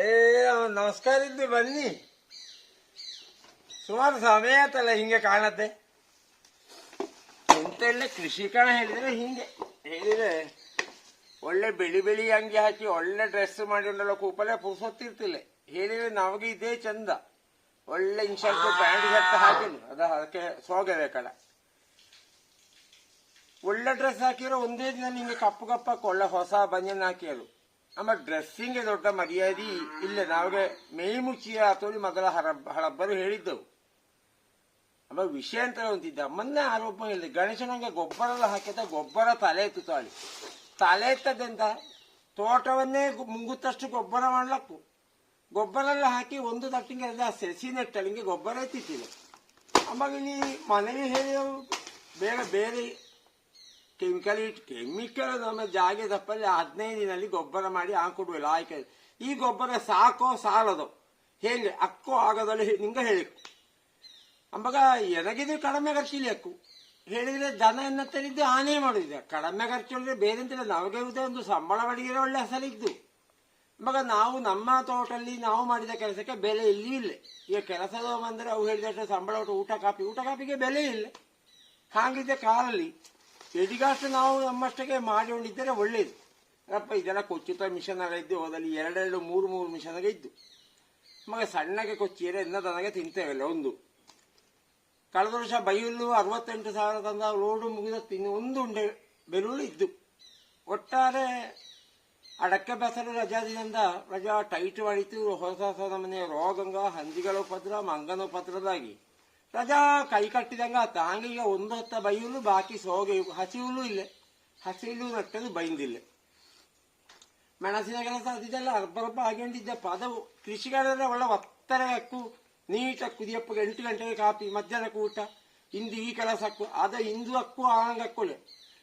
ಏ ನಮಸ್ಕಾರ ಇದ್ದು ಬನ್ನಿ. ಸುಮಾರು ಸಮಯ ಆತಲ್ಲ ಹಿಂಗೆ ಕಾಣತ್ತೆ. ಎಂತ ಎಲ್ಲ ಕೃಷಿಕಣ ಹೇಳಿದ್ರೆ ಹಿಂಗೆ. ಹೇಳಿದ್ರೆ ಒಳ್ಳೆ ಬೆಳಿ ಬೆಳಿ ಅಂಗಿ ಹಾಕಿ ಒಳ್ಳೆ ಡ್ರೆಸ್ ಮಾಡಿಕೊಂಡಲ್ಲ ಕೂಪಲೆ ಪುರ್ಸೊತ್ತಿರ್ತಿಲ್ಲ. ಹೇಳಿದ್ರೆ ನಮಗೆ ಇದೇ ಚಂದ. ಒಳ್ಳೆ ಇನ್ಶರ್ಟ್ ಪ್ಯಾಂಟ್ ಶರ್ಟ್ ಹಾಕಿಲ್ಲ ಅದ ಅದಕ್ಕೆ ಸೋಗಬೇಕಲ್ಲ ಒಳ್ಳೆ ಡ್ರೆಸ್ ಹಾಕಿರೋ ಒಂದೇ ದಿನ ಹಿಂಗೆ ಕಪ್ಪು ಕಪ್ಪಕ್ಕೆ ಒಳ್ಳೆ ಹೊಸ ಬನಿಯನ್ ಹಾಕಿಯರು ನಮ್ಮ ಡ್ರೆಸ್ಸಿಂಗ್ ದೊಡ್ಡ ಮರ್ಯಾದೆ ಇಲ್ಲ ನಾವೇ ಮೇಯ್ ಮುಚ್ಚಿಯ ಅಥವಾ ಮೊದಲ ಹರ ಹಳಬ್ಬರು ಹೇಳಿದ್ದವು ನಮ್ಮ ವಿಷಯ ಅಂತ ಅಂತಿದ್ದ. ಮೊನ್ನೆ ಆರೋಪ ಇಲ್ಲ ಗಣೇಶನಂಗೆ ಗೊಬ್ಬರ ಹಾಕಿದ ಗೊಬ್ಬರ ತಲೆ ಎತ್ತು ತಾಳಿ. ತಲೆ ಎತ್ತದಂತ ತೋಟವನ್ನೇ ಮುಂಗುತ್ತಷ್ಟು ಗೊಬ್ಬರ ಮಾಡ್ಲಕ್ಕು. ಗೊಬ್ಬರ ಎಲ್ಲ ಹಾಕಿ ಒಂದು ತಟ್ಟಿಗೆ ಎಲ್ಲ ಸಸಿ ನೆಟ್ಟಳಿಗೆ ಗೊಬ್ಬರ ಎತ್ತಿತ್ತಿಲ್ಲ ಅಮ್ಮಗೆ ಮನೆಯಲ್ಲಿ ಮನೆಗೆ ಬೇರೆ ಬೇರೆ ಕೆಮಿಕಲ್ ಇಟ್ಟು ಕೆಮಿಕಲ್ ನಮ್ಮ ಜಾಗೆ ತಪ್ಪಲ್ಲಿ ಹದಿನೈದು ದಿನಲ್ಲಿ ಗೊಬ್ಬರ ಮಾಡಿ ಹಾಕೊಡುವಲ್ಲ ಆಯ್ಕೆ ಈ ಗೊಬ್ಬರ ಸಾಕೋ ಸಾಲದು. ಹೇಗೆ ಅಕ್ಕೋ ಆಗೋದಲ್ಲಿ ನಿಂಗೆ ಹೇಳಿ ಅಂಬಾಗ ಎನಗಿದ್ರೆ ಕಡಿಮೆ ಖರ್ಚಿಲಿ ಅಕ್ಕು. ಹೇಳಿದ್ರೆ ದನ ಎನ್ನ ತರಿದ್ದು ಆನೆ ಮಾಡುದಿಲ್ಲ ಕಡಿಮೆ ಖರ್ಚು ಅಂದ್ರೆ ಬೇರೆ ಅಂತಿಲ್ಲ ನಮಗೆ ಒಂದು ಸಂಬಳ ಬಡಿಗಿರೋ ಒಳ್ಳೆ ಹೆಸರಿದ್ದು ಮಗ ನಾವು ನಮ್ಮ ತೋಟಲ್ಲಿ ನಾವು ಮಾಡಿದ ಕೆಲಸಕ್ಕೆ ಬೆಲೆ ಇಲ್ಲಿ ಇಲ್ಲ. ಈಗ ಕೆಲಸದ ಬಂದ್ರೆ ಅವು ಹೇಳಿದಷ್ಟು ಸಂಬಳ ಊಟ ಕಾಪಿ ಊಟ ಕಾಪಿಗೆ ಬೆಲೆ ಇಲ್ಲ. ಹಾಗಿದ್ದ ಕಾರಲ್ಲಿ ಎದಿಗಾಷ್ಟು ನಾವು ನಮ್ಮಷ್ಟಕ್ಕೆ ಮಾಡಿಕೊಂಡಿದ್ದರೆ ಒಳ್ಳೇದು. ಅಪ್ಪ, ಇದೆಲ್ಲ ಕೊಚ್ಚುತ್ತ ಮಿಷನ್ ಇದ್ದು ಹೋದಲ್ಲಿ ಎರಡೆರಡು, ಮೂರು ಮೂರು ಮಿಷನ್ಗೆ ಇದ್ದು. ಮಗ ಸಣ್ಣಗೆ ಕೊಚ್ಚಿರೆ ಎನ್ನ ದನಗೆ ತಿಂತೇವಲ್ಲ, ಒಂದು. ಕಳೆದ ವರ್ಷ ಬೈಲು ಅರವತ್ತೆಂಟು ಸಾವಿರ ತಂದ ಲೋಡು ಮುಗಿದ ತಿನ್ನು ಒಂದು ಉಂಡೆ ಬೆರುಳು ಇದ್ದು. ಒಟ್ಟಾರೆ ಅಡಕ್ಕೆ ಬೆಸರು ರಜಾ ದಿನದಿಂದ ರಜಾ ಟೈಟ್ ಮಾಡಿತು ಹೊಸ ಹೊಸ ನಮನೆ ರೋಗಂಗ, ಹಂದಿಗಳ ಉಪದ್ರ, ಮಂಗನ ಉಪದ್ರದಾಗಿ ರಜಾ ಕೈ ಕಟ್ಟಿದಂಗ ಆತ. ಈಗ ಒಂದು ಹೊತ್ತ ಬೈಯಲು, ಬಾಕಿ ಸೋಗೆ ಹಸಿ ಹುಲ್ಲು ಇಲ್ಲೇ. ಹಸಿಲು ನಟ್ಟದು ಬೈಂದಿಲ್ಲ ಮೆಣಸಿನ ಕೆಲಸ ಅದಿದೆಲ್ಲ ಅರ್ಬರಬ್ಬ ಆಗಿಕೊಂಡಿದ್ದಪ್ಪ ಅದು ಕೃಷಿಗಾರರ ಒಳ್ಳೆ ಒತ್ತರ ಹಕ್ಕು ನೀಟಾಗಿ ಕುದಿಯಪ್ಪ ಎಂಟು ಗಂಟೆಗೆ ಕಾಪಿ, ಮಧ್ಯಾಹ್ನ ಕೂಟ, ಇಂದು ಈ ಕೆಲಸ ಹಕ್ಕು ಅದ ಇಂದು ಹಕ್ಕು ಆಂಗ ಹಕ್ಕುಲೆ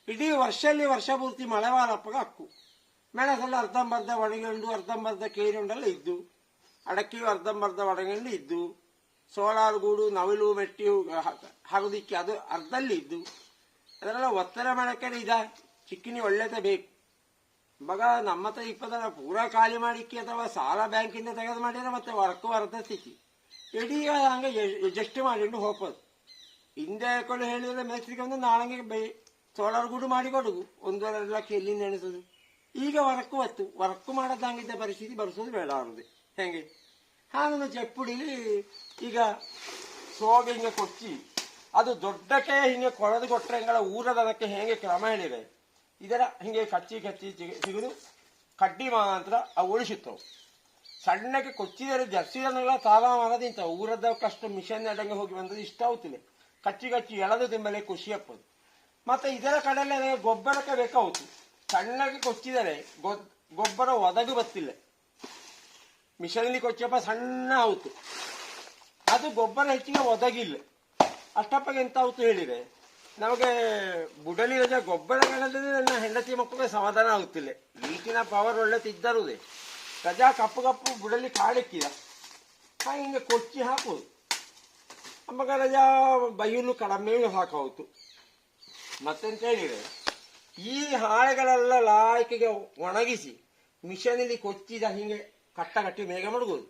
ಇಡೀ ವರ್ಷಲ್ಲಿ ವರ್ಷ ಪೂರ್ತಿ ಮಳೆವಾರಪ್ಪಗ ಹಕ್ಕು ಮೆಣಸೆಲ್ಲ ಅರ್ಧಂಬರ್ಧ ಒಣಗಿಕೊಂಡು ಅರ್ಧಂಬರ್ಧ ಕೇರಿಕೊಂಡೆಲ್ಲ ಇದ್ದು, ಅಡಕೆಯು ಅರ್ಧಂಬರ್ಧ ಒಣಗಿಕೊಂಡು ಇದ್ದು ಸೋಲಾರ್ ಗೂಡು ನವಿಲು ಮೆಟ್ಟಿ ಹರದಿಕ್ಕಿ ಅದು ಅರ್ಧದಲ್ಲಿ ಇದ್ದು ಅದರೆಲ್ಲ ಒತ್ತರ ಮಾಡಕ್ಕೆ ಇದ. ಚಿಕ್ಕಿನಿ ಒಳ್ಳೆದೇ ಬೇಕು. ಮಗ ನಮ್ಮ ಹತ್ರ ಇಪ್ಪತ್ತರ ಪೂರ ಖಾಲಿ ಮಾಡಿಕ್ಕೆ ಅಥವಾ ಸಾಲ ಬ್ಯಾಂಕಿಂದ ತೆಗೆದು ಮಾಡಿದ್ರೆ ಮತ್ತೆ ವರ್ಕ್ ವರ್ತ ಸ್ಥಿತಿ. ಇಡೀ ಹಂಗೆ ಅಡ್ಜಸ್ಟ್ ಮಾಡಿಕೊಂಡು ಹೋಗೋದು ಹಿಂದೆ ಹಾಕೊಂಡು ಹೇಳಿದ್ರೆ ಮೇಸ್ತ್ರಿಗೆ ಒಂದು ನಾಳಂಗೆ ಬೈ ಸೋಲಾರ್ ಗೂಡು ಮಾಡಿ ಕೊಡುದು. ಒಂದೂವರೆ ಲಕ್ಷ ಎಲ್ಲಿಂದ ಎಣಿಸೋದು? ಈಗ ವರ್ಕ್ ಒತ್ತು ವರ್ಕ್ ಮಾಡೋದಂಗಿದ್ದ ಪರಿಸ್ಥಿತಿ ಬರ್ಸೋದು ಬೇಡ ಅವ್ರದ್ದು. ಹೆಂಗೆ? ಹಾಗನ್ನು ಚೆಪ್ಪುಡಿಲಿ ಈಗ ಸೋಗೆ ಹಿಂಗೆ ಕೊಚ್ಚಿ, ಅದು ದೊಡ್ಡಕ್ಕೆ ಹಿಂಗೆ ಕೊಳೆದು ಕೊಟ್ಟರೆ ಹಿಂಗಳ ಊರದಕ್ಕೆ ಹೇಗೆ ಕ್ರಮ ಹೇಳಿದೆ ಇದರ ಹಿಂಗೆ ಕಚ್ಚಿ ಕಚ್ಚಿ ಸಿಗ- ಸಿಗುದು ಕಡ್ಡಿ ಮಾತ್ರ ಅವು ಉಳಿಸುತ್ತವು ಸಣ್ಣಕ್ಕೆ ಕೊಚ್ಚಿದರೆ ಜರ್ಸಿದನ್ನೆಲ್ಲ ತಾಲ ಮರದಿಂತ ಊರದ ಕಷ್ಟ ಮಿಷನ್ ಎಡಂಗೆ ಹೋಗಿ ಬಂದದ್ದು ಇಷ್ಟ ಆಗುತ್ತಿಲ್ಲ. ಕಚ್ಚಿ ಕಚ್ಚಿ ಎಳೆದು ತಿಂಬಲೆ ಖುಷಿ ಅಪ್ಪದು. ಮತ್ತೆ ಇದರ ಕಡೆಯಲ್ಲಿ ಗೊಬ್ಬರಕ್ಕೆ ಬೇಕಾಗುತ್ತೆ. ಸಣ್ಣಗೆ ಕೊಚ್ಚಿದರೆ ಗೊಬ್ಬರ ಒದಗಿ ಬತ್ತಿಲ್ಲ. ಮಿಷನಲ್ಲಿ ಕೊಚ್ಚಪ್ಪ ಸಣ್ಣ ಆಯಿತು ಅದು ಗೊಬ್ಬರ ಹೆಚ್ಚಿಗೆ ಒದಗಿಲ್ಲ. ಅಷ್ಟಪ್ಪಗೆ ಎಂತ ಆಗುತ್ತು ಹೇಳಿದೆ? ನಮಗೆ ಬುಡಲಿ ರಜೆ ಗೊಬ್ಬರಗಳಲ್ಲಿ ನನ್ನ ಹೆಂಡತಿ ಮಕ್ಕಳಿಗೆ ಸಮಾಧಾನ ಆಗುತ್ತಿಲ್ಲ. ಈಗಿನ ಪವರ್ ಒಳ್ಳೆ ತಿದ್ದರುದೆ. ರಜಾ ಕಪ್ಪು ಕಪ್ಪು ಬುಡಲಿ ಕಾಳಿಕ್ಕಿದ ಹಾಗೆ ಕೊಚ್ಚಿ ಹಾಕುವುದು. ಅಮ್ಮಗ ರಜಾ ಬೈಯಲು ಕಡಿಮೆ ಹಾಕಬಹುದು ಮತ್ತೆಂತ ಹೇಳಿದೆ? ಈ ಹಾಳೆಗಳೆಲ್ಲ ಲಾಯ್ಕೆಗೆ ಒಣಗಿಸಿ ಮಿಷನಲ್ಲಿ ಕೊಚ್ಚಿದ ಹಿಂಗೆ ಕಟ್ಟ ಕಟ್ಟಿ ಮೇಘ ಮಡಗುದು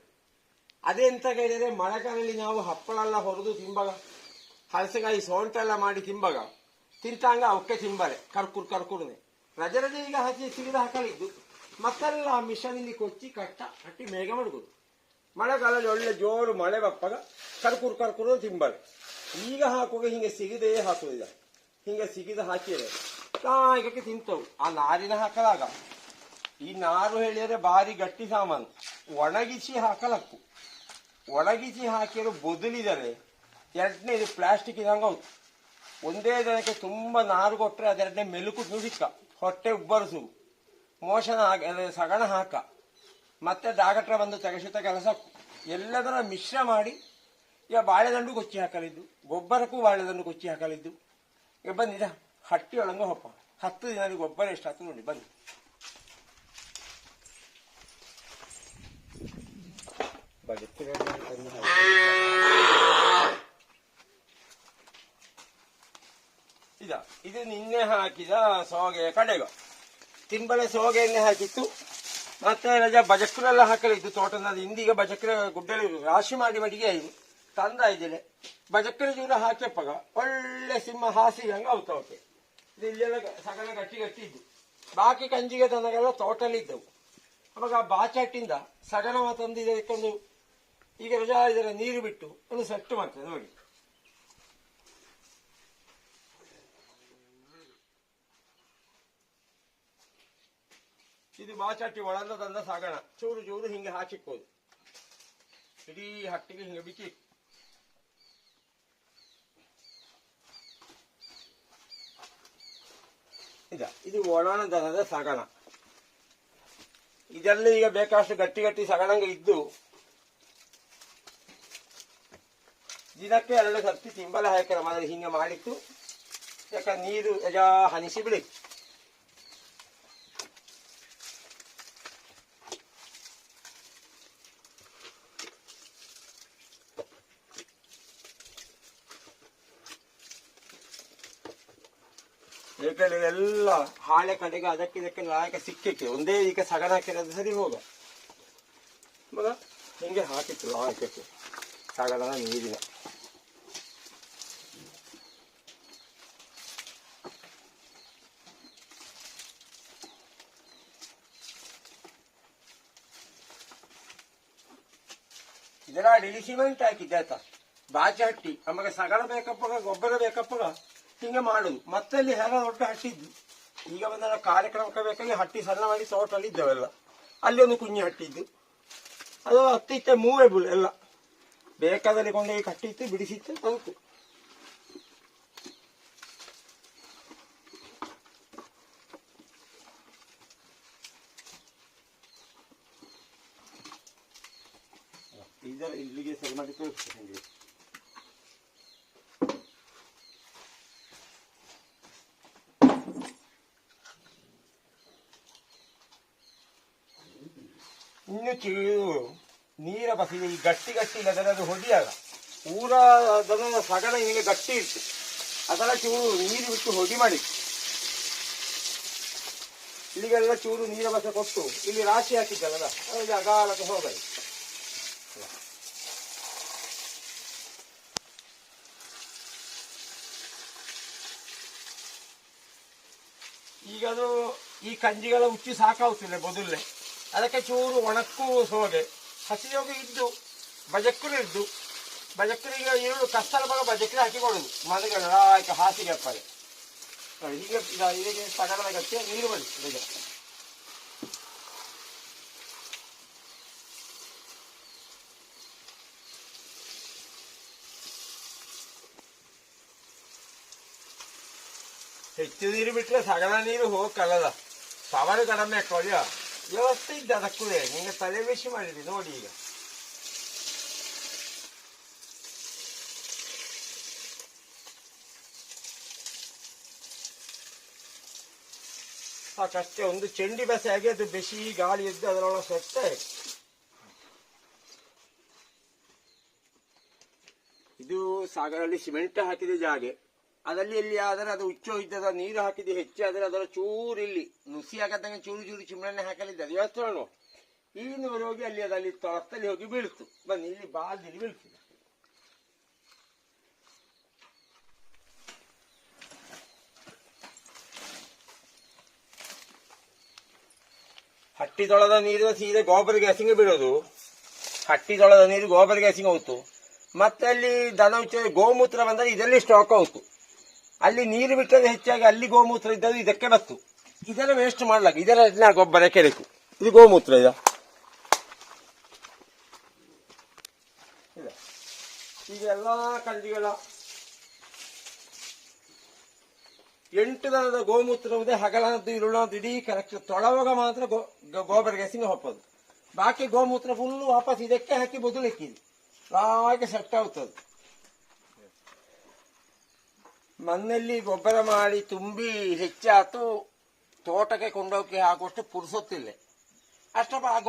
ಅದೆಂತ ಕೇಳಿದರೆ, ಮಳೆಗಾಲದಲ್ಲಿ ನಾವು ಹಪ್ಪಳೆಲ್ಲ ಹೊರದು ತಿಂಬಾಗ ಹಲಸೆಕಾಯಿ ಸೋಂಟ ಎಲ್ಲ ಮಾಡಿ ತಿಂಬಾಗ, ತಿಂತಾಂಗ ಅವಕ್ಕೆ ತಿಂಬಾರೆ, ಕರ್ಕುರ್ ಕರ್ಕುರ್ನೆ. ರಜೆ ರಜೆ ಈಗ ಹಸಿ ಸಿಗಿದ ಹಾಕಲಿದ್ದು, ಮತ್ತೆಲ್ಲ ಆ ಮಿಷನಲ್ಲಿ ಕೊಚ್ಚಿ ಕಟ್ಟ, ಕಟ್ಟಿ ಮೇಘ ಮಡಗುದು ಮಳೆಗಾಲದಲ್ಲಿ ಒಳ್ಳೆ ಜೋರು ಮಳೆ ಬಪ್ಪಾಗ, ಕರ್ಕುರ್ ಕರ್ಕುರು ತಿಂಬಾರೆ. ಈಗ ಹಾಕುವಾಗ ಹಿಂಗೆ ಸಿಗದೇ ಹಾಕುವುದಿಲ್ಲ. ಹಿಂಗೆ ಸಿಗಿದ ಹಾಕಿದ್ರೆ ಕಾಯ್ಕಕ್ಕೆ ತಿಂತವು. ಆ ನಾರಿನ ಹಾಕಲಾಗ. ಈ ನಾರು ಹೇಳಿದರೆ ಭಾರಿ ಗಟ್ಟಿ ಸಾಮಾನು. ಒಣಗಿಸಿ ಹಾಕಲಕ್ಕು. ಒಣಗಿಸಿ ಹಾಕಿರೋ ಎರಡನೇ ಇದು ಪ್ಲಾಸ್ಟಿಕ್ ಇದಂಗೆ ಹೌದು. ಒಂದೇ ದಿನಕ್ಕೆ ತುಂಬಾ ನಾರು ಕೊಟ್ಟರೆ ಅದೆರಡನೇ ಮೆಲುಕು ನುಡಿಕ ಹೊಟ್ಟೆ ಉಬ್ಬರಿಸು. ಮೋಷನ ಸಗಣ ಹಾಕ. ಮತ್ತೆ ಡಾಕ್ಟ್ರ ಬಂದು ತೆಗೆಸುತ್ತ ಕೆಲಸ ಎಲ್ಲದರ ಮಿಶ್ರ ಮಾಡಿ, ಈಗ ಬಾಳೆದಂಡು ಕೊಚ್ಚಿ ಹಾಕಲಿದ್ದು. ಗೊಬ್ಬರಕ್ಕೂ ಬಾಳೆದಂಡು ಕೊಚ್ಚಿ ಹಾಕಲಿದ್ದು. ಈಗ ಬಂದಿದ ಹಟ್ಟಿ ಒಳಂಗ ಹೊಪ್ಪ ಹತ್ತು ದಿನ ಗೊಬ್ಬರ ಎಷ್ಟಾಗ್ತದೆ ನೋಡಿ, ಬನ್ನಿ. ಇದ, ಇದು ನಿನ್ನೆ ಹಾಕಿದ ಸೋಗೆಯ ಕಡೆಗ ತಿಂಬಳೆ ಸೋಗೆ ಎಣ್ಣೆ ಹಾಕಿತ್ತು. ಮತ್ತೆ ರಜಾ ಬಜಕ್ರೆಲ್ಲ ಹಾಕಲಿದ್ದು ತೋಟದ ಇಂದಿಗೆ ಬಜಕ್ರೆ ಗುಡ್ಡಲಿ ರಾಶಿ ಮಾಡಿ ಮಡಿಗೆ ತಂದ ಇದ್ದೇನೆ. ಬಜಕ್ರೆ ಜೂರ ಹಾಕ್ಯಪ್ಪಗ ಒಳ್ಳೆ ಸಿಂಹ ಹಾಸಿ ಹಂಗ ಅವಕ್ಕೆ ಇಲ್ಲೆಲ್ಲ ಸಗಣ ಗಟ್ಟಿ ಗಟ್ಟಿ ಇದ್ದು. ಬಾಕಿ ಕಂಜಿಗೆ ತಂದಾಗೆಲ್ಲ ತೋಟಲಿದ್ದವು ಅವಾಗ ಆ ಬಾಚಾಟಿಂದ ಸಗಣವ ತಂದಿದ್ದಕ್ಕೊಂದು ಈಗ ರಜಾ ಇದರ ನೀರು ಬಿಟ್ಟು ಒಂದು ಸೆಟ್ ಮಾಡ್ತದೆ ನೋಡಿ ಇದು ಬಾಚಾಟಿ ಒಳಂದ ತಂದ ಸಾಗಣ. ಚೂರು ಚೂರು ಹಿಂಗೆ ಹಾಕಿಕ್ಕೋದು. ಇಡೀ ಹಟ್ಟಿಗೆ ಹಿಂಗೆ ಬಿಚ್ಚಿ ಇದ ಇದು ಒಣ ದನದ ಸಗಣ. ಇದೆಲ್ಲ ಈಗ ಬೇಕಾದಷ್ಟು ಗಟ್ಟಿ ಗಟ್ಟಿ ಸಗಣಂಗ ಇದ್ದು ದಿನಕ್ಕೆ ಎರಡು ಸರ್ತಿ ತಿಂಬಲ ಹಾಕಿರ ಮೊದಲು ಹಿಂಗೆ ಮಾಡಿತ್ತು ಯಾಕಂದ್ರೆ ನೀರು ಯಜಾ ಹನಿಸಿ ಬಿಡಿ. ಎಲ್ಲ ಹಾಳೆ ಕಡೆಗೆ ಅದಕ್ಕೆ ಇದಕ್ಕೆ ನಾಯಕ ಸಿಕ್ಕಿಕ್ಕೆ ಒಂದೇ ಈಗ ಸಗಣ ಹಾಕಿರೋದು ಸರಿ ಹೋಗ. ಮಗ, ಹಿಂಗೆ ಹಾಕಿತ್ತು ಲಾಯಕಕ್ಕೆ ಸಗಣದ ನೀರಿನ. ಇದರ ಅಡಿಲಿ ಸಿಮೆಂಟ್ ಹಾಕಿದ್ದೆ ಆಯ್ತಾ ಬಾಚಿ ಹಟ್ಟಿ. ನಮಗೆ ಸಗಣ ಬೇಕಪ್ಪಗ, ಗೊಬ್ಬರ ಬೇಕಪ್ಪಗ ಹಿಂಗೆ ಮಾಡುದು. ಮತ್ತಲ್ಲಿ ಹೆಣ ದೊಡ್ಡ ಹಟ್ಟಿದ್ದು. ಈಗ ಬಂದ ಕಾರ್ಯಕ್ರಮಕ್ಕೆ ಬೇಕಾಗಿ ಹಟ್ಟಿ ಸಣ್ಣ ಮಾಡಿ ತೋಟಲ್ಲಿ ಇದ್ದವೆಲ್ಲ. ಅಲ್ಲಿ ಒಂದು ಕುಂಜಿ ಹಟ್ಟಿದ್ದು. ಅದು ಹತ್ತಿತ್ತೆ ಮೂವೇಬಲ್ ಎಲ್ಲ. ಬೇಕಾದಲ್ಲಿ ಕೊಂಡೋಗಿ ಕಟ್ಟಿತ್ತು, ಬಿಡಿಸಿತ್ತು ತಂತು ಇದರ ಇಲ್ಲಿಗೆ ಸರಿ ಮಾಡಿ ತೋರಿಸ್ತೀನಿ ಇನ್ನು ಚೀರು ನೀರ ಬಸಿದೆ ಈ ಗಟ್ಟಿ ಗಟ್ಟಿ ಇಲ್ಲ ಅದರದ್ದು ಹೊಡಿಯಾಗ ಊರ ದನದ ಸಗಣ ಹಿಂಗೆ ಗಟ್ಟಿ ಇತ್ತು ಅದರ ಚೂರು ನೀರು ಬಿಟ್ಟು ಹೊಡಿ ಮಾಡಿ. ಇಲ್ಲಿಗೆಲ್ಲ ಚೂರು ನೀರ ಬಸ ಕೊಟ್ಟು, ಇಲ್ಲಿ ರಾಶಿ ಹಾಕಿದ್ದಲ್ಲ ಅದ್ರಲ್ಲಿ ಅಗಾಲಕ್ಕೆ ಹೋಗಲಿ. ಈಗ ಅದು ಈ ಕಂಜಿಗಳ ಉಚ್ಚಿ ಸಾಕಾಗುತ್ತಿಲ್ಲ ಬದುಲ್ಲೆ ಅದಕ್ಕೆ ಚೂರು ಒಣಕ್ಕೂ ಸೋಗೆ ಹಸಿಯೋಗಿ ಇದ್ದು ಬಜಕ್ಕರು ಇದ್ದು ಬಜಕ್ಕರಿಗೆ ಈರುಳ್ಳಿ ಕಷ್ಟದ ಭಾಗ ಬಜಕ್ಕರಿ ಹಾಕಿಕೊಡುದು. ಮನೆಗಳ ಆಯ್ತು ಹಾಸಿಗೆ ಅಪ್ಪಗೆ. ಈಗ ಇದಕ್ಕೆ ಗಟ್ಟಿ ನೀರು ಬಳಿ ಇದಕ್ಕೆ. ಹೆಚ್ಚು ನೀರು ಬಿಟ್ರೆ ಸಗಣ ನೀರು ಹೋಗಕ್ಕಲ್ಲದ ಪವರ್ ಕಡಿಮೆ ಹಾಕೊಳ್ಳಿ ವ್ಯವಸ್ಥೆ ಇದ್ದ ಅದಕ್ಕೂ ನಿಂಗೆ ತಲೆ ಬಿಸಿ ಮಾಡಿದೆ ನೋಡಿ ಈಗ ಸಾಕಷ್ಟೇ ಒಂದು ಚೆಂಡಿ ಬೆಸೆ ಆಗಿ ಅದು ಬೆಸಿ ಗಾಳಿ ಎದ್ದು ಅದರೊಳಗೆ ಸೆಟ್ಟೆ ಇದು ಸಾಗರಲ್ಲಿ ಸಿಮೆಂಟ್ ಹಾಕಿದ ಜಾಗೆ ಅದಲ್ಲಿ ಎಲ್ಲಿ ಆದರೆ ಅದು ಉಚ್ಚ ಇದ್ದದ, ನೀರು ಹಾಕಿದ್ದು ಹೆಚ್ಚು ಆದರೆ ಅದರ ಚೂರು ಇಲ್ಲಿ. ನುಸಿ ಹಾಕದಂಗೆ ಚೂರು ಚೂರು ಚಿಮಣೆ ಹಾಕಲಿದ್ದ. ಅದು ವ್ಯವಸ್ಥೆ ಈ ನೂರು ಹೋಗಿ ಅಲ್ಲಿ ಅದಲ್ಲಿ ತೊಳಸ್ತಲ್ಲಿ ಹೋಗಿ ಬೀಳ್ತು. ಬನ್ನಿ, ಇಲ್ಲಿ ಬಾಲ್ದಲ್ಲಿ ಬೀಳ್ತಿದೆ ಹಟ್ಟಿ ತೊಳೆದ ನೀರು ಸೀರೆ ಗೋಬರ್ ಗ್ಯಾಸಿಂಗ್ ಬಿಡೋದು ಹಟ್ಟಿ ತೊಳೆದ ನೀರು ಗೋಬರ್ ಗ್ಯಾಸಿಂಗ್ ಹೋಯ್ತು. ಮತ್ತೆ ಅಲ್ಲಿ ದನ ಉಚ್ಚ ಗೋಮೂತ್ರ ಬಂದರೆ ಇದರಲ್ಲಿ ಸ್ಟಾಕ್ ಆಯ್ತು ಅಲ್ಲಿ ನೀರು ಬಿಟ್ಟರೆ ಹೆಚ್ಚಾಗಿ ಅಲ್ಲಿ ಗೋಮೂತ್ರ ಇದ್ದದ್ದು ಇದಕ್ಕೆ ಬತ್ತು. ಇದೆಲ್ಲ ವೇಸ್ಟ್ ಮಾಡಲಾಗ ಇದೆಲ್ಲ ಗೊಬ್ಬರ ಕೆರೆಕು. ಇದು ಗೋಮೂತ್ರ ಇದ. ಈಗ ಎಲ್ಲ ಕಂಜಿಗಳ ಎಂಟು ದನದ ಗೋಮೂತ್ರವುದೇ ಹಗಲನದ್ದು ಇರುಳದ್ದು ಇಡೀ ಕರೆಕ್ಟ್ ತೊಳವಾಗ ಮಾತ್ರ ಗೋ ಗೋಬರ್ ಗ್ಯಾಸಿಂಗ್ ಹೊಪ್ಪದು. ಬಾಕಿ ಗೋಮೂತ್ರ ಫುಲ್ ವಾಪಸ್ ಇದಕ್ಕೆ ಹಾಕಿ ಬದುಲಿಕ್ಕಿದೆ ಹಾಗೆ ಸೆಟ್ ಆಗ್ತದೆ. ಮಣ್ಣಲ್ಲಿ ಗೊಬ್ಬರ ಮಾಡಿ ತುಂಬಿ ಹೆಚ್ಚಾತು ತೋಟಕ್ಕೆ ಕೊಂಡೋಗಿ ಹಾಕುವಷ್ಟು ಪುರುಸೊತ್ತಿಲ್ಲ. ಅಷ್ಟಪ್ಪ ಆ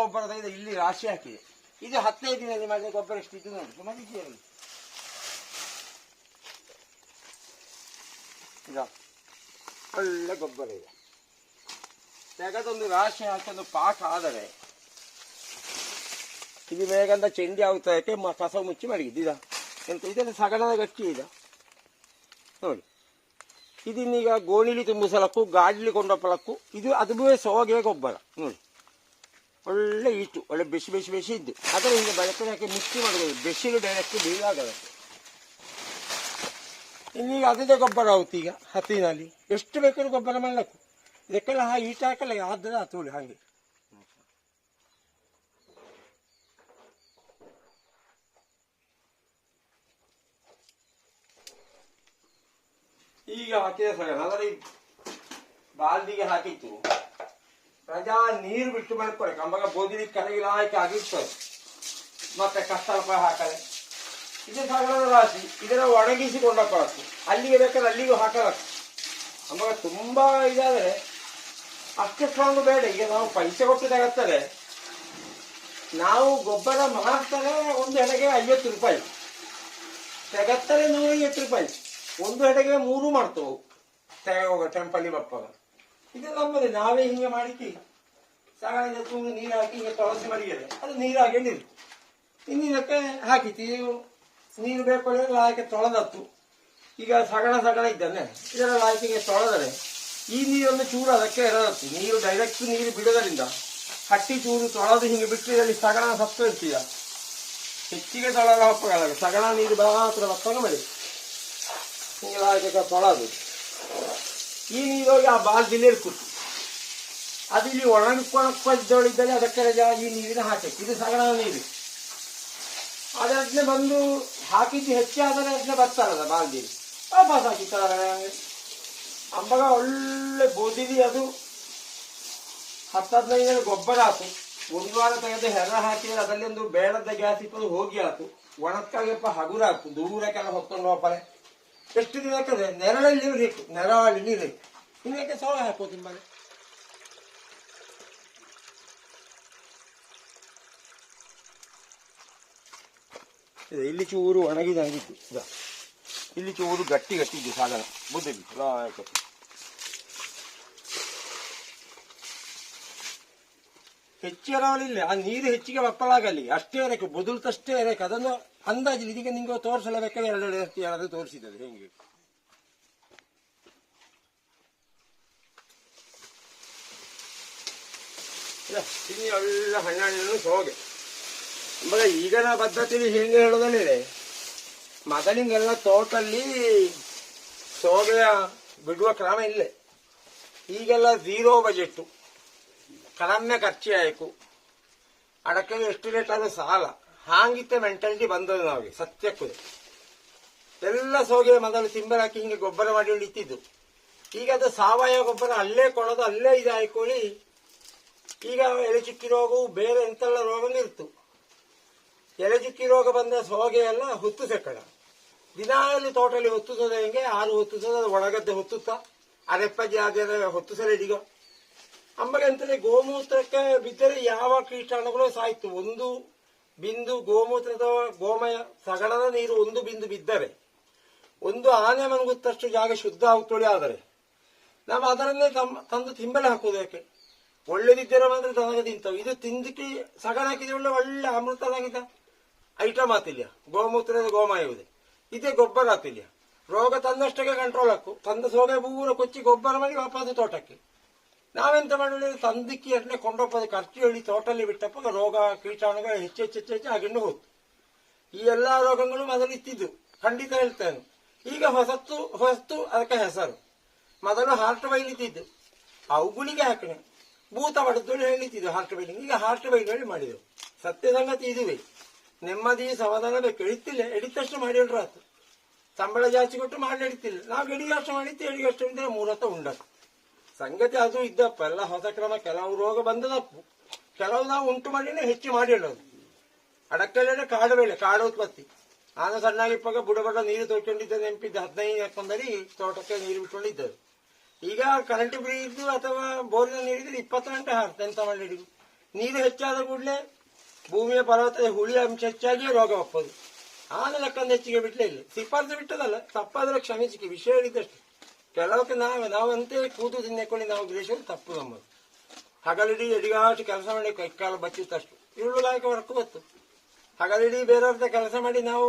ಇದು ಇಲ್ಲಿ ರಾಶಿ ಹಾಕಿದೆ. ಇದು ಹತ್ತನೇ ದಿನದಲ್ಲಿ ಮಾಡಿದ ಗೊಬ್ಬರ ಎಷ್ಟಿದ್ದು ನೋಡಿ ಸುಮಾರು ಒಳ್ಳೆ ಗೊಬ್ಬರ ಇದೆ. ತೆಗೆದೊಂದು ರಾಶಿ ಹಾಕೊಂಡು ಪಾಕ ಆದರೆ ಇದು ಮೇಗಂದ ಚೆಂಡಿ ಆಗುತ್ತೆ ಕಸ ಮುಚ್ಚಿ ಮಡಗಿದ್ದ ಎಂತ ಇದೆಲ್ಲ ಸಗಣದ ಗಟ್ಟಿ ಇದ. ನೋಡಿ. ಇದನ್ನೀಗ ಗೋಣಿಲಿ ತುಂಬಿಸಲಕ್ಕೂ ಗಾಡಿಲಿ ಕೊಂಡೊಪ್ಪಲಕ್ಕೂ ಇದು ಅದು ಸೋಗೆ ಗೊಬ್ಬರ, ನೋಡಿ. ಒಳ್ಳೆ ಇಟ್ಟು ಒಳ್ಳೆ ಬಿಸಿ ಬಿಸಿ ಬಿಸಿ ಇದ್ದು. ಅದರ ಹಿಂದೆ ಬೆಳಕನ್ನು ಹಾಕಿ ಮಿಕ್ಸಿ ಮಾಡಬೇಕು ಬೆಸಿಲು ಬೀಳಾಗದ ಇನ್ನೀಗ ಅದೇ ಗೊಬ್ಬರ ಆಗುತ್ತೆ ಈಗ, ಹತ್ತಿನಲ್ಲಿ. ಎಷ್ಟು ಬೇಕಾದ್ರೂ ಗೊಬ್ಬರ ಮಾಡಬೇಕು ಇದಕ್ಕೆಲ್ಲ ಹಾ ಈಟ ಹಾಕಲ್ಲ ಆದ್ರೆ ಹತ್ತೋಳಿ ಹಾಗೆ. ಈಗ ಹಾಕಿದ ಸಾಗರ ಅದರ ಬಾಲ್ದಿಗೆ ಹಾಕಿತ್ತು. ರಜಾ ನೀರು ಬಿಟ್ಟು ಮಾಡ್ಕೊಳಕ್ ಅಂಬಾಗ ಬೋದಿಲಿ ಕನಗಿಲ್ಲ ಹಾಕಿ ಆಗಿರ್ತದೆ. ಮತ್ತೆ ಕಷ್ಟಲ್ಪ ಹಾಕಲೆ ಇದು ಸಾಗರದ ರಾಶಿ. ಇದನ್ನ ಒಣಗಿಸಿ ಕೊಂಡೋಗ್ಕೊಳ್ಳೋದು ಅಲ್ಲಿಗೆ ಬೇಕಾದ್ರೆ ಅಲ್ಲಿಗೂ ಹಾಕಬೇಕು ಅಂಬಾಗ ತುಂಬಾ ಇದಾದ್ರೆ ಅಷ್ಟು ಸ್ಟ್ರಾಂಗ್ ಬೇಡ. ಈಗ ನಾವು ಪೈಸೆ ಕೊಟ್ಟು ನಾವು ಗೊಬ್ಬರ ಮಾಡ್ತಾರೆ ಒಂದು ಎಡೆಗೆ ಐವತ್ತು ರೂಪಾಯಿ. ತೆಗತ್ತಾರೆ ನೂರೈವತ್ತು ರೂಪಾಯಿ. ಒಂದು ಎಡೆಗೆ ಮೂರು ಮಾಡ್ತವು ತೆಗೋಗ, ಟೆಂಪಲ್ಲಿ ಬಪ್ಪಾಗ. ಇದು ನಮ್ಮದು ನಾವೇ ಹಿಂಗೆ ಮಾಡಿಕ್ಕಿ ಸಾಗಣೆ ತುಂಬ ನೀರು ಹಾಕಿ ಹಿಂಗೆ ತೊಳಸಿ ಮರಿಯದೆ ಅದು ನೀರು ಹಾಕೊಂಡಿರು ಹಾಕಿತ್ತು ಇದು ನೀರು ಬೇಕು ಅಂದ್ರೆ ಹಾಕಿ ತೊಳೆದತ್ತು. ಈಗ ಸಗಣ ಸಗಣ ಇದ್ದಾನೆ. ಹಾಕಿ ಹಿಂಗೆ ತೊಳೆದರೆ ಈ ನೀರನ್ನು ಚೂರು ಅದಕ್ಕೆ ಇರದತ್ತು. ನೀರು ಡೈರೆಕ್ಟ್ ನೀರು ಬಿಡೋದರಿಂದ ಹಟ್ಟಿ ಚೂರು ತೊಳೆದು ಹಿಂಗೆ ಬಿಟ್ಟು ಇದರಲ್ಲಿ ಸಗಣ ಸತ್ತು ಇರ್ತೀಯ. ಹೆಚ್ಚಿಗೆ ತೊಳೆದ ಹಪ್ಪಗಳ ಸಗಣ ನೀರು ಮಾತ್ರ ಬತ್ತಂಗ ಮಾಡಿ ಹಾಕಿ ತೊಳೆದು ಈ ನೀರು ಆ ಬಾಲ್ದಿಲ್ಲಿ ಇರ್ಕುತ್ತು ಅದು ಇಲ್ಲಿ ಒಣಗಿಕೊಂಡಿದ್ದೊಳಿದ್ದಲ್ಲಿ ಅದಕ್ಕೆ ರಜಾ ಈ ನೀರಿನ ಹಾಕಿ. ಇದು ಸಗಣ ನೀರು. ಅದರದ್ನೆ ಬಂದು ಹಾಕಿದ್ದು ಹೆಚ್ಚಾದರೆ ಅದನ್ನ ಬರ್ತಾರಲ್ಲ ಬಾಲ್ದಿಲಿ ವಾಪಸ್ ಹಾಕಿತ್ತಾರೆ ಅಂಬಗ ಒಳ್ಳೆ ಬೋದಿಲಿ ಅದು. ಹತ್ತು ಹದಿನೈದು ಗೊಬ್ಬರ ಆತು ಒಂದು ವಾರ ತೆಗೆದು ಹೆರ ಹಾಕಿದ್ರೆ ಅದರಲ್ಲಿ ಒಂದು ಬೇಡದ ಗ್ಯಾಸ್ ಇಪ್ಪದು ಹೋಗಿ ಆತು ಒಣಕ್ಕಾಗಪ್ಪ ಹಗುರ ಆತು ದೂರಕ್ಕೆಲ್ಲ ಹೊತ್ಕೊಂಡು ಹೋಗ್ತಾರೆ ಎಷ್ಟು ಆಗ್ತದೆ? ನೆರಳಲ್ಲಿ ನೀರು ನೆರಳಲ್ಲಿ ನೀರು ಬೇಕು. ಇನ್ನಕ್ಕೆ ಸೋಳ ಹಾಕೋದು ನಿಮ್ಮಲ್ಲಿ? ಇದೆ, ಇಲ್ಲಿ ಚೂರು ಒಣಗಿದಾಗಿತ್ತು. ಇಲ್ಲಿ ಚೂರು ಗಟ್ಟಿ ಗಟ್ಟಿ ಇದ್ದು ಸಾಗರ ಬುದ್ಧಿದ್ದು ಹೆಚ್ಚಿರಲಿಲ್ಲ ಆ ನೀರು ಹೆಚ್ಚಿಗೆ ಬಪ್ಪಲಾಗಲ್ಲಿ ಅಷ್ಟೇ ಇರಕ್ಕೆ ಬದುಲ್ತಷ್ಟೇ ಇರಕ್ಕೆ ಅದನ್ನು ಅಂದಾಜು ಇದೀಗ ನಿಂಗೆ ತೋರಿಸಲೇಬೇಕಾದ್ರೆ ಎರಡೆರಡು ಸರ್ತಿ ಯಾರಾದ್ರೂ ತೋರಿಸಿದ್ದಾರೆ. ಹೆಂಗೆ? ಎಲ್ಲ ಹಣ್ಣು ಹೋಗಿ ಆಮೇಲೆ ಈಗಿನ ಪದ್ಧತಿಲಿ ಹೆಂಗೆ ಹೇಳೋದಲ್ಲಿದೆ ಮೊದಲಿಂಗೆಲ್ಲ ತೋಟಲ್ಲಿ ಸೋಗೆಯ ಬಿಡುವ ಕ್ರಮ ಇಲ್ಲೇ. ಈಗೆಲ್ಲ ಝೀರೋ ಬಜೆಟ್ಟು ಕಡಿಮೆ ಖರ್ಚು ಆಯ್ಕು ಅಡಕೆ ಎಷ್ಟು ರೇಟ್ ಆದ್ರೆ ಸಾಲ. ಹಾಂಗಿತ್ತ ಮೆಂಟಾಲಿಟಿ ಬಂದದ್ದು ನಾವಿಗೆ ಸತ್ಯಕ್ಕೂ. ಎಲ್ಲ ಸೋಗೆ ಮೊದಲು ತಿಂಬರ್ ಹಾಕಿ ಹಿಂಗೆ ಗೊಬ್ಬರ ಮಾಡಿ ಇಟ್ಟಿದ್ದು ಈಗ ಅದು ಸಾವಯವ ಗೊಬ್ಬರ ಅಲ್ಲೇ ಕೊಡೋದು, ಅಲ್ಲೇ ಇದು ಹಾಕೊಳ್ಳಿ ಈಗ ಎಲೆ ಚುಕ್ಕಿ ರೋಗವು ಬೇರೆ ಎಂತೆಲ್ಲ ರೋಗನೂ ಇತ್ತು ಎಲೆ ಚುಕ್ಕಿ ರೋಗ ಬಂದ ಸೋಗೆ ಎಲ್ಲ ಹುತ್ತು ಸೆಕ್ಕಡ. ದಿನಾಲಿ ತೋಟಲ್ಲಿ ಹೊತ್ತುತ್ತದೆ ಹೆಂಗೆ? ಆರು ಹೊತ್ತಿಸೋದು ಅದು ಒಳಗದ್ದೆ ಹೊತ್ತುತ್ತಾ? ಅರೆಪ್ಪಜ್ಜಿ ಹೊತ್ತು ಹೊತ್ತಿಸಲು ಹಿಡಿಗೋ ಅಂಬಗೆ ಅಂತಂದ್ರೆ ಗೋಮೂತ್ರಕ್ಕೆ ಬಿದ್ದರೆ ಯಾವ ಕೀಟಾಣುಗಳು ಸಾಯ್ತು? ಒಂದು ಬಿಂದು ಗೋಮೂತ್ರದ ಗೋಮಯ ಸಗಣದ ನೀರು ಒಂದು ಬಿಂದು ಬಿದ್ದರೆ, ಒಂದು ಆನೆ ಮನಗುತ್ತಷ್ಟು ಜಾಗ ಶುದ್ಧ ಆಗುತ್ತೋಳಿ ಆದರೆ, ನಾವು ಅದರನ್ನೇ ತಂದು ತಿಂಬಲೆ ಹಾಕುವುದಕ್ಕೆ ಒಳ್ಳೇದಿದ್ದರೆ ಮಾತ್ರ ತಿಂತವು. ಇದು ತಿಂದಕ್ಕೆ ಸಗಣ ಹಾಕಿದ್ರೆ ಒಳ್ಳೆ ಒಳ್ಳೆ ಅಮೃತನಾಗಿದ್ದ ಐಟಮ್ ಆತಿಲ್ಲ ಗೋಮೂತ್ರದ ಗೋಮಯವಿದೆ ಇದೇ. ಗೊಬ್ಬರ ಆತಿಲ್ಲ ರೋಗ ತಂದಷ್ಟಕ್ಕೆ ಕಂಟ್ರೋಲ್ ಹಾಕು. ತಂದ ಸೋಗೆ ಪೂರ ಕೊಚ್ಚಿ ಗೊಬ್ಬರ ಮಾಡಿ ವಾಪಸ್ ತೋಟಕ್ಕೆ. ನಾವೆಂತ ಮಾಡಿದ್ರೆ ತಂದಿಕ್ಕಿ ಅಷ್ಟೇ ಕೊಂಡೋಗ್ಬೋದು ಖರ್ಚು ಹೇಳಿ ತೋಟಲ್ಲಿ ಬಿಟ್ಟಪ್ಪ ರೋಗ, ಕೀಟಾಣುಗಳು ಹೆಚ್ಚು ಹೆಚ್ಚು ಹೆಚ್ಚು ಹೋಯ್ತು. ಈ ಎಲ್ಲ ರೋಗಗಳು ಮೊದಲು ಇತ್ತಿದ್ದು, ಖಂಡಿತ ಹೇಳ್ತೇನೆ ಈಗ ಹೊಸತ್ತು ಹೊಸತು ಅದಕ್ಕೆ ಹೆಸರು. ಮೊದಲು ಹಾರ್ಟ್ ಬೈಲಿತ್ತಿದ್ದು ಅವುಗಳಿಗೆ ಹಾಕಣೆ. ಭೂತ ಪಡೆದು ಹೇಳಿತ್ತಿದ್ದು ಹಾರ್ಟ್ ಬೈಲಿಂಗ್ ಈಗ ಹಾರ್ಟ್ ಹೇಳಿ ಮಾಡಿದೆವು ಸತ್ಯ ಸಂಗತಿ ಇದುವೆ. ನೆಮ್ಮದಿ, ಸಮಾಧಾನ ಬೇಕು. ಎಡಿತಿಲ್ಲ ಎಡಿತಷ್ಟು ಮಾಡಿ ಹೇಳ್ರಾತು ಸಂಬಳ ಜಾಸ್ತಿ ಕೊಟ್ಟು ಮಾಡಿ ಎಡಿತಿಲ್ಲ ನಾವು ಎಡಿಗಷ್ಟು ಮಾಡಿತ್ತು ಎಡಿಗಷ್ಟು ಇದ್ರೆ ಮೂರತ್ತ ಉಂಡತ್ತು ಸಂಗತಿ ಅದು ಇದ್ದಪ್ಪ, ಎಲ್ಲ ಹೊಸ ಕ್ರಮ, ಕೆಲವು ರೋಗ ಬಂದದಪ್ಪು. ಕೆಲವು ನಾವು ಉಂಟು ಮಾಡಿನೇ ಹೆಚ್ಚು ಮಾಡಿ ಹೇಳೋದು ಅಡಕೆಲ್ಲ ಕಾಡು ಬೆಳೆ, ಕಾಡು ಉತ್ಪತ್ತಿ. ನಾನು ಸಣ್ಣಾಗಿಪ್ಪಾಗ ಬುಡ ಬಡ ನೀರು ತೊಳ್ಕೊಂಡಿದ್ದ ನೆಂಪಿದ್ದ ಹದಿನೈದು ಹಾಕೊಂಡಲ್ಲಿ ತೋಟಕ್ಕೆ ನೀರು ಬಿಟ್ಕೊಂಡಿದ್ದರು ಈಗ ಕರೆಂಟ್ ಫ್ರೀ ಇದ್ದು ಅಥವಾ ಬೋರಿನ ನೀರಿದ್ರೆ ಇಪ್ಪತ್ತು ಗಂಟೆ ಹಾರ್ತೆ ಎಂತ ಮಾಡಿ ನೀರು ಹೆಚ್ಚಾದ ಕೂಡಲೇ ಭೂಮಿಯ ಪರ್ವತದ ಹುಳಿ ಅಂಶ ಹೆಚ್ಚಾಗಿ ರೋಗ ಒಪ್ಪೋದು ಆನ ಹೆಚ್ಚಿಗೆ ಬಿಟ್ಲೇ ಇಲ್ಲ. ಸಿಪ್ಪಾರ್ದು ಬಿಟ್ಟದಲ್ಲ, ತಪ್ಪಾದ್ರೆ ಕ್ಷಮಿಸಿಕೆ ವಿಷಯ ಹೇಳಿದಷ್ಟು ಕೆಲವಕ್ಕೆ ನಾವು, ನಾವಂತೆ ಕೂತು ತಿನ್ನಕೊಳ್ಳಿ ನಾವು ಗ್ರೇಷರು ತಪ್ಪು ನಮ್ಮದು. ಹಗಲಿಡಿ ಎಡಿಗಾಟು ಕೆಲಸ ಮಾಡಿ ಕೈಕಾಲು ಬಚ್ಚಿತ್ತಷ್ಟು. ಇರುಳು ಲಾಯಕ ವರ್ಕ್ ಬತ್ತು ಹಗಲಿಡಿ ಬೇರೆಯವ್ರ ಕೆಲಸ ಮಾಡಿ ನಾವು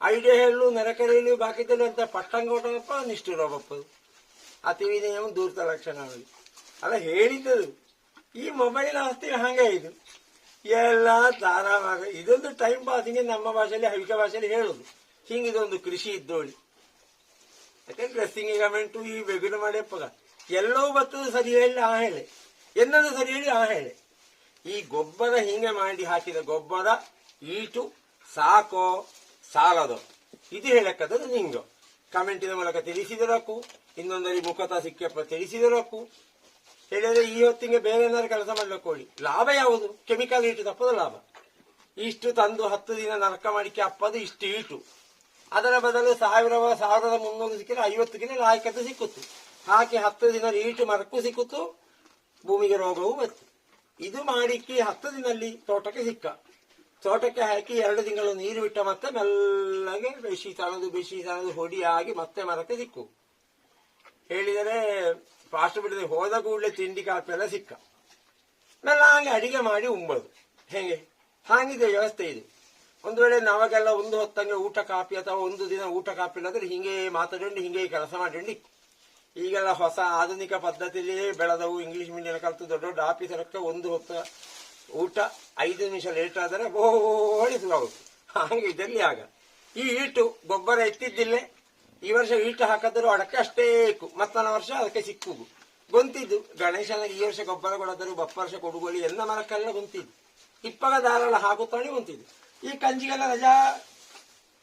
ಐಡಿಯಾ ಹೇಳು ನೆರೆಕರೆಯಲ್ಲಿ ಬಾಕಿದಲ್ಲಿ ಅಂತ ಪಟ್ಟಂಗೋಟಪ್ಪ ನಿಷ್ಠುರವಪ್ಪ ಅತಿ ನಿಯಮ ದೂರದ ಲಕ್ಷಣ ಅವಳಿ ಅಲ್ಲ, ಹೇಳಿದ್ದದು. ಈ ಮೊಬೈಲ್ ಆಸ್ತಿ ಹಂಗೆ ಇದು. ಎಲ್ಲ ಧಾರಾವಾಹ, ಇದೊಂದು ಟೈಮ್ ಪಾಸಿಂಗ್ ನಮ್ಮ ಭಾಷೆಯಲ್ಲಿ ಹವಿಕ ಭಾಷೆಯಲ್ಲಿ ಹೇಳುದು. ಹಿಂಗಿದೊಂದು ಕೃಷಿ ಇದ್ದೋಳಿ. ಯಾಕೆ ಡ್ರೆಸ್ಸಿಂಗ್ ಗಮೆಂಟು ಈ ಬೆಗುನ ಮಾಡ್ಯಪ್ಪಗ ಎಲ್ಲವೂ ಬರ್ತದೆ ಸರಿ ಹೇಳಿ ಆ ಹೇಳಿ ಎನ್ನದು ಸರಿ ಹೇಳಿ ಆ ಹೇಳಿ ಈ ಗೊಬ್ಬರ ಹಿಂಗೆ ಮಾಡಿ ಹಾಕಿದ ಗೊಬ್ಬರ ಈಟು, ಸಾಕೋ, ಸಾಲದು. ಇದು ಹೇಳಕ್ಕದ್ದು ನಿಂಗು. ಕಮೆಂಟಿನ ಮೂಲಕ ತಿಳಿಸಿದರಕ್ಕು ಇನ್ನೊಂದರಿ ಮುಖತ ಸಿಕ್ಕಪ್ಪ ತಿಳಿಸಿದರಕ್ಕು. ಹೇಳಿದ್ರೆ ಈ ಹೊತ್ತಿಗೆ ಬೇರೆ ಏನಾದ್ರು ಕೆಲಸ ಮಾಡ್ಲಿಕ್ಕೆ ಹೋಗಿ ಲಾಭ ಯಾವುದು? ಕೆಮಿಕಲ್ ಈಟು ತಪ್ಪದ ಲಾಭ. ಇಷ್ಟು ತಂದು ಹತ್ತು ದಿನ ನರಕ ಮಾಡಿಕೆ ಅಪ್ಪದು ಇಷ್ಟು ಈಟು. ಅದರ ಬದಲು ಸಾವಿರ ಸಾವಿರದ ಮುನ್ನೂರು ಸಿಕ್ಕಿದ್ರೆ ಐವತ್ತು ಕಿಲೋ ಲಾಯಕತೆ ಸಿಕ್ಕುತ್ತು. ಹಾಕಿ ಹತ್ತು ದಿನ ಈಟು ಮರಕ್ಕೂ ಸಿಕ್ಕುತ್ತು, ಭೂಮಿಗೆ ರೋಗವೂ ಬತ್ತು ಇದು ಮಾಡಿಕ್ಕೆ ಹತ್ತು ದಿನಲ್ಲಿ ತೋಟಕ್ಕೆ ಸಿಕ್ಕ. ತೋಟಕ್ಕೆ ಹಾಕಿ ಎರಡು ತಿಂಗಳು ನೀರು ಬಿಟ್ಟ ಮತ್ತೆ ಮೆಲ್ಲಗೆ ಬೆಸಿ ಬಿಸಿ ಬೆಸಿ ತನದು ಹೊಡಿಯಾಗಿ ಮತ್ತೆ ಮರಕ್ಕೆ ಸಿಕ್ಕು. ಹೇಳಿದರೆ ಫಾಸ್ಟ್ ಬಿಡದೆ ಹೋದ ಕೂಡಲೇ ತಿಂಡಿ ಕಾಪೆಲ್ಲ ಸಿಕ್ಕ. ಮೆಲ್ಲ ಹಾಗೆ ಅಡಿಗೆ ಮಾಡಿ ಉಂಬದು. ಹೇಗೆ? ಹಾಗಿದೆ ವ್ಯವಸ್ಥೆ ಇದು. ಒಂದು ವೇಳೆ ನಾವಾಗೆಲ್ಲ ಒಂದು ಹೊತ್ತಂಗೆ ಊಟ ಕಾಪಿ ಅಥವಾ ಒಂದು ದಿನ ಊಟ ಕಾಪಿ ಇಲ್ಲದ್ರೆ ಹಿಂಗೆ ಮಾತಾಡಿ ಹಿಂಗೆ ಕೆಲಸ ಮಾಡಿ ಈಗೆಲ್ಲ ಹೊಸ ಆಧುನಿಕ ಪದ್ಧತಿಯಲ್ಲಿ ಬೆಳೆದವು ಇಂಗ್ಲಿಷ್ ಮೀಡಿಯಂ ಕಲಿತು, ದೊಡ್ಡ ದೊಡ್ಡ ಆಫೀಸರಕ್ಕೆ ಒಂದು ಹೊತ್ತ ಊಟ ಐದು ನಿಮಿಷ ಲೇಟ್ ಆದರೆ ಬೋಳಿ ಹಾಗೆ ಇದರಲ್ಲಿ ಆಗ. ಈ ಈಟು ಗೊಬ್ಬರ ಎತ್ತಿದ್ದಿಲ್ಲೇ, ಈ ವರ್ಷ ಈಟು ಹಾಕಿದ್ರು ಅಡಕೆ ಅಷ್ಟೇ ಮತ್ತೊಂದು ವರ್ಷ ಅದಕ್ಕೆ ಸಿಕ್ಕುದು ಗೊಂತಿದ್ದು. ಗಣೇಶನ ಈ ವರ್ಷ ಗೊಬ್ಬರ ಕೊಡದರು ಬಪ್ಪ ವರ್ಷ ಕೊಡುಗೋಳಿ ಎಲ್ಲ ಮರಕ್ಕೆಲ್ಲ ಗೊಂತಿದ್ದು. ಇಪ್ಪಗ ದಾರಲ್ಲ ಹಾಕುತ್ತಾನೆ ಗೊಂತಿದ್ದು. ಈ ಕಂಜಿಗೆಲ್ಲ ರಜಾ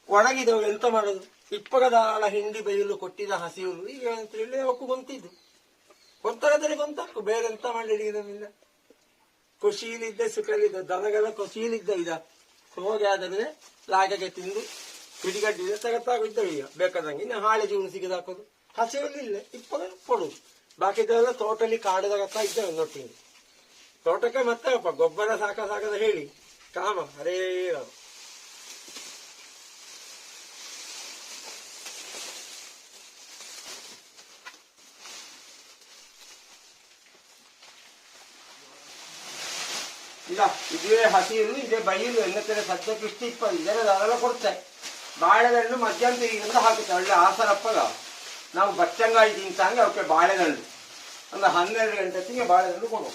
ಒಣಗಿದವು ಎಂತ ಮಾಡೋದು? ಇಪ್ಪಗದಾಳ ಹಿಂಡಿ ಬೈಯಲು ಕೊಟ್ಟಿದ ಹಸಿರು. ಈಗ ಅಂತ ಹೇಳಿ ಅವಕ್ಕೂ ಗೊಂತಿದ್ದು ಗೊಂತಾಗದಲ್ಲಿ ಗೊಂತಕ್ಕು ಬೇರೆ ಎಂತ ಮಾಡಿ ನಮ್ಮಿಂದ ಖುಷಿಲಿದ್ದ ಸುಖಲಿದ್ದ ದನಗಳ ಖುಷಿಲಿದ್ದ ಇದ. ಹೋಗಿ ಆದರೆ ಲಾಗಕ್ಕೆ ತಿಂದು ಹಿಡಿಗಡ್ಡಿದೆ ತಗತ್ತಾಗಿದ್ದವು ಈಗ. ಬೇಕಾದಂಗೆ ಇನ್ನು ಹಾಳೆ ಜೀವನ ಸಿಗದ ಹಾಕೋದು. ಇಲ್ಲ ಇಪ್ಪಗ ಕೊಡುದು. ಬಾಕಿದೆಲ್ಲ ತೋಟಲ್ಲಿ ಕಾಡದಾಗತ್ತಾ ಇದ್ದೇವೆ ನೋಡ್ತೀನಿ ತೋಟಕ್ಕೆ ಮತ್ತೆ ಗೊಬ್ಬರ ಸಾಕ ಸಾಕದ ಹೇಳಿ. ಕಾಮ ಹರೇ ರಾಮ ಇಲ್ಲ ಇದೇ ಹಸಿರು ಇದೇ ಬೈಲು ಎನ್ನತ್ತರ ಸದ್ಯಕ್ಕೆ ಇಷ್ಟು ಇಪ್ಪತ್ತು ಇದರ ದಾರೆಲ್ಲ ಕೊಡ್ತಾರೆ ಬಾಳೆದಂಡು ಮಧ್ಯಾಹ್ನ ಈಗ ಹಾಕುತ್ತೆ ಒಳ್ಳೆ ಆಸರಪ್ಪಗ ನಾವು ಬಚ್ಚಂಗಾಯಿ ತಿಂತಂಗೆ ಅವಕ್ಕೆ ಬಾಳೆದಂಡು ಒಂದು ಹನ್ನೆರಡು ಗಂಟೆ ಹೊತ್ತಿಗೆ ಬಾಳೆದಂಡು ಕೊಡುವ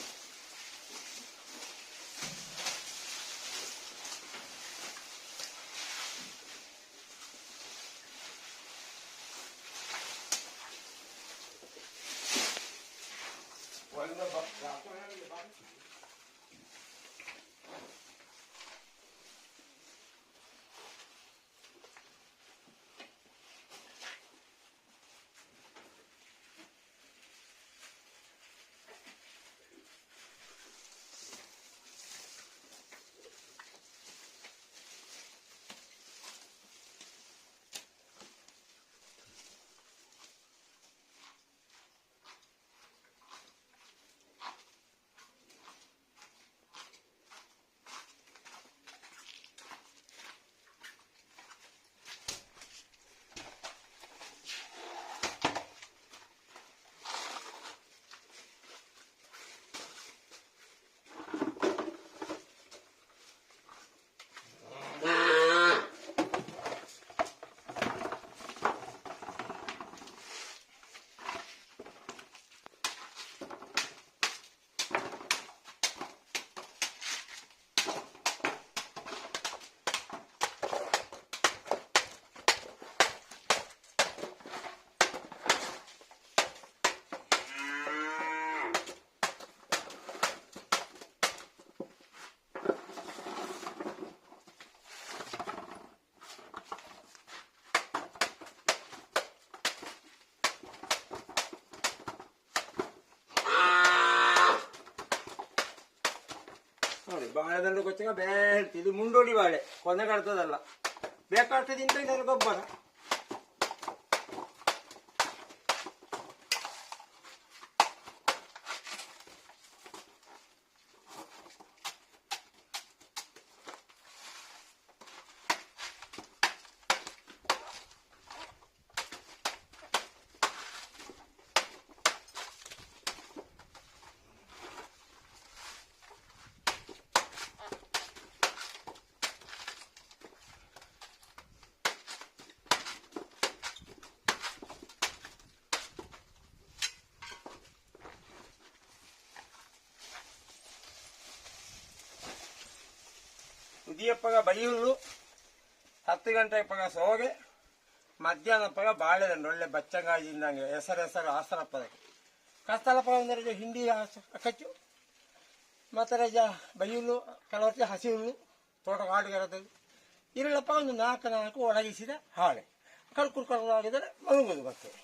ಬಾಳೆದಂಡು ಕೊಚ್ಚಾಗ ಇದು ಮುಂಡೋಡಿ ಬಾಳೆ. ಕೊನೆ ಕಡ್ತದಲ್ಲ ಬೇಕಾಗ್ತದೆ ಇದರ ಗೊಬ್ಬರ. ಉದಿಯಪ್ಪಗ ಬೈಹುಲ್ಲು ಹತ್ತು ಗಂಟೆ ಪಗ ಸೋಗೆ. ಮಧ್ಯಾಹ್ನ ಪಗ ಬಾಳೆದಂಡು ಒಳ್ಳೆ ಬಚ್ಚಂಗಾಜಿಂದಂಗೆ ಹೆಸರು ಹೆಸರು ಆಸರಪ್ಪದಕ್ಕೆ ಕಸ್ತಲ ಪಗ ಒಂದು ರಜೆ, ಹಿಂಡಿ ಕಚ್ಚು. ಮತ್ತೆ ರಜ ಬೈಹುಲ್ಲು ಕೆಲವರ್ತಿ ಹಸಿ ಹುಲ್ಲು ತೋಟ ಕಾಡುಗರದಲ್ಲಿ ಇರಲಪ್ಪ ಒಂದು ನಾಲ್ಕು ನಾಲ್ಕು ಒಣಗಿಸಿದ ಹಾಳೆ. ಕಳ್ಕುರು ಮಲಗೋದು ಬರ್ತದೆ